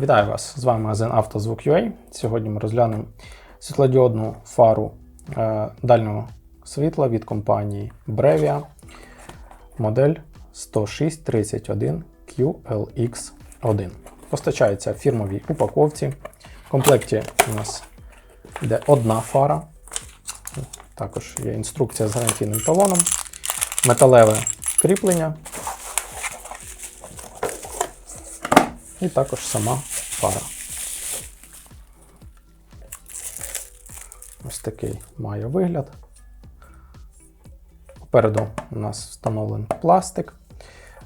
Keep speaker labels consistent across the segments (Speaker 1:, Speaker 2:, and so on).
Speaker 1: Вітаю вас! З вами магазин «Автозвук.UA». Сьогодні ми розглянемо світлодіодну фару е, дальнього світла від компанії Brevia, модель 10631 QLX1. Постачається в фірмовій упаковці. В комплекті у нас йде одна фара. Також є інструкція з гарантійним талоном, металеве кріплення і також сама фара. Ось такий має вигляд. Попереду у нас встановлений пластик,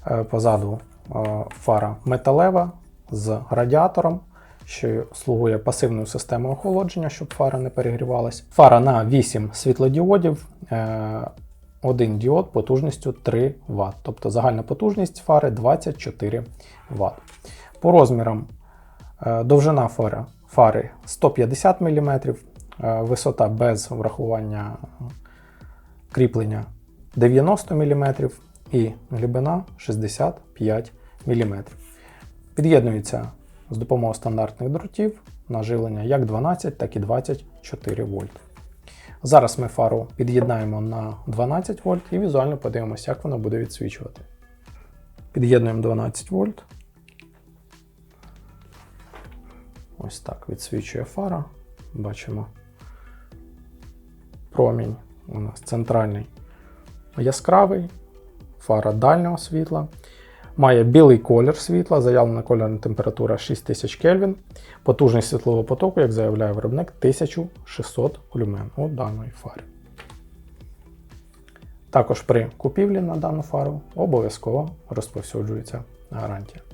Speaker 1: Е, позаду е, фара металева з радіатором, що слугує пасивною системою охолодження, щоб фара не перегрівалась. Фара на 8 світлодіодів, е, один діод потужністю 3 Вт. Тобто загальна потужність фари 24 Вт. По розмірам довжина фари, фари 150 мм, е, висота без врахування кріплення 90 мм і глибина 65 мм. Під'єднується з допомогою стандартних дротів на живлення як 12, так і 24 вольт. Зараз ми фару під'єднаємо на 12 вольт і візуально подивимося, як вона буде відсвічувати. Під'єднуємо 12 вольт. Ось так відсвічує фара. Бачимо промінь у нас центральний яскравий, фара дальнього світла. Має білий колір світла, заявлена кольорна температура 6000 Кельвін. Потужність світлового потоку, як заявляє виробник, 1600 люмен у даної фари. Також при купівлі на дану фару обов'язково розповсюджується гарантія.